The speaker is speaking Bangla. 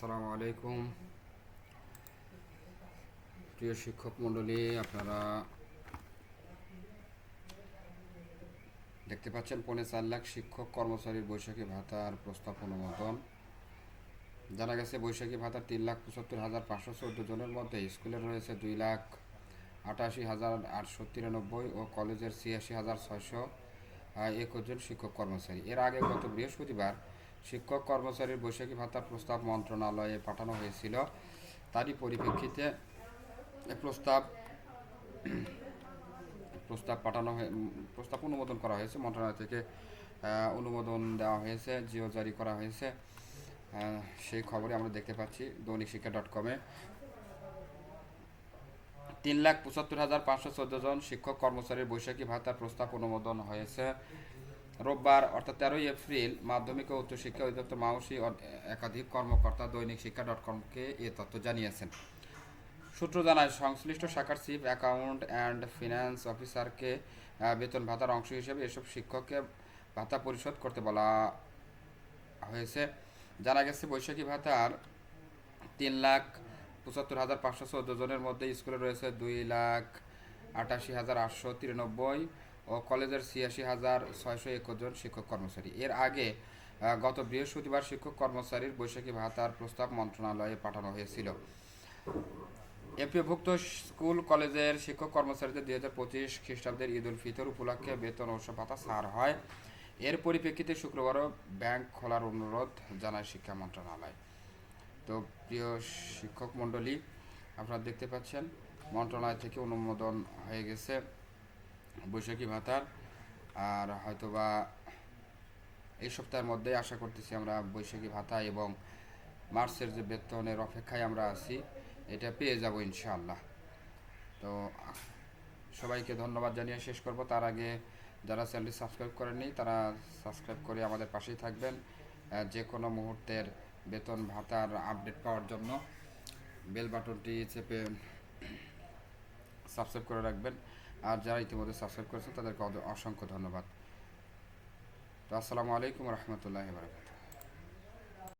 আসসালামু আলাইকুম। প্রিয় শিক্ষক মণ্ডলী, আপনারা দেখতে পাচ্ছেন পৌনে চার লাখ শিক্ষক কর্মচারীর বৈশাখী ভাতার প্রস্তাব অনুমোদন। জানা গেছে, বৈশাখী ভাতা তিন লাখ পঁচাত্তর হাজার পাঁচশো চোদ্দ জনের মধ্যে স্কুলে রয়েছে দুই লাখ আটাশি হাজার আটশো তিরানব্বই ও কলেজের ছিয়াশি হাজার ছয়শো একুশ জন শিক্ষক কর্মচারী। এর আগে গত বৃহস্পতিবার শিক্ষক কর্মচারীর বৈশাখী ভাতার প্রস্তাব মন্ত্রণালয়ে পাঠানো হয়েছিল। তারই পরিপ্রেক্ষিতে প্রস্তাব প্রস্তাব পাঠানো হয়ে, প্রস্তাব অনুমোদন করা হয়েছে। মন্ত্রণালয় থেকে অনুমোদন দেওয়া হয়েছে, জিও জারি করা হয়েছে। সেই খবরে আমরা দেখতে পাচ্ছি দৈনিক শিক্ষা ডট কমে তিন লাখ পঁচাত্তর হাজার পাঁচশো চোদ্দ জন শিক্ষক কর্মচারীর বৈশাখী ভাতার প্রস্তাব অনুমোদন হয়েছে। রোববার, অর্থাৎ তেরোই এপ্রিল, মাধ্যমিক ও উচ্চশিক্ষা অধিদপ্তর মাউসি একাধিক কর্মকর্তা দৈনিক শিক্ষা ডট কমকে এ তথ্য জানিয়েছেন। সূত্র জানায়, সংশ্লিষ্ট শাখার চিফ অ্যাকাউন্ট অ্যান্ড ফিনান্স অফিসারকে বেতন ভাতার অংশ হিসেবে এসব শিক্ষককে ভাতা পরিশোধ করতে বলা হয়েছে। জানা গেছে, বৈশাখী ভাতার তিন লাখ পঁচাত্তর হাজার পাঁচশো চোদ্দ জনের মধ্যে স্কুলে রয়েছে দুই লাখ আটাশি হাজার আটশো তিরানব্বই ও কলেজের ছিয়াশি হাজার ছয়শো একুশ জন শিক্ষক কর্মচারী। এর আগে গত বৃহস্পতিবার শিক্ষক কর্মচারীর বৈশাখী ভাতার প্রস্তাব মন্ত্রণালয়ে পাঠানো হয়েছিল। এপিওভুক্ত স্কুল কলেজের শিক্ষক কর্মচারীদের দুই হাজার পঁচিশ খ্রিস্টাব্দের ঈদ উল ফিতর উপলক্ষে বেতন ও ভাতা ছাড় হয়। এর পরিপ্রেক্ষিতে শুক্রবারও ব্যাংক খোলার অনুরোধ জানায় শিক্ষা মন্ত্রণালয়। তো প্রিয় শিক্ষক মণ্ডলী, আপনারা দেখতে পাচ্ছেন, মন্ত্রণালয় থেকে অনুমোদন হয়ে গেছে। বৈশাখী ভাতার। আর হয়তোবা এই সপ্তাহের মধ্যেই আশা করতেছি আমরা বৈশাখী ভাতা এবং মার্চের যে বেতনের অপেক্ষায় আমরা আছি, এটা পেয়ে যাব ইনশাআল্লাহ। তো সবাইকে ধন্যবাদ জানিয়ে শেষ করব। তার আগে যারা চ্যানেলটি সাবস্ক্রাইব করেননি, তারা সাবস্ক্রাইব করে আমাদের পাশেই থাকবেন যে কোনো মুহূর্তের বেতন ভাতার আপডেট পাওয়ার জন্য। বেল বাটনটি চেপে সাবস্ক্রাইব করে রাখবেন। আর যারা ইতিমধ্যে সাবস্ক্রাইব করেছেন তাদেরকে অসংখ্য ধন্যবাদ। তো আসসালামু আলাইকুম রহমতুল্লাহ বারকাত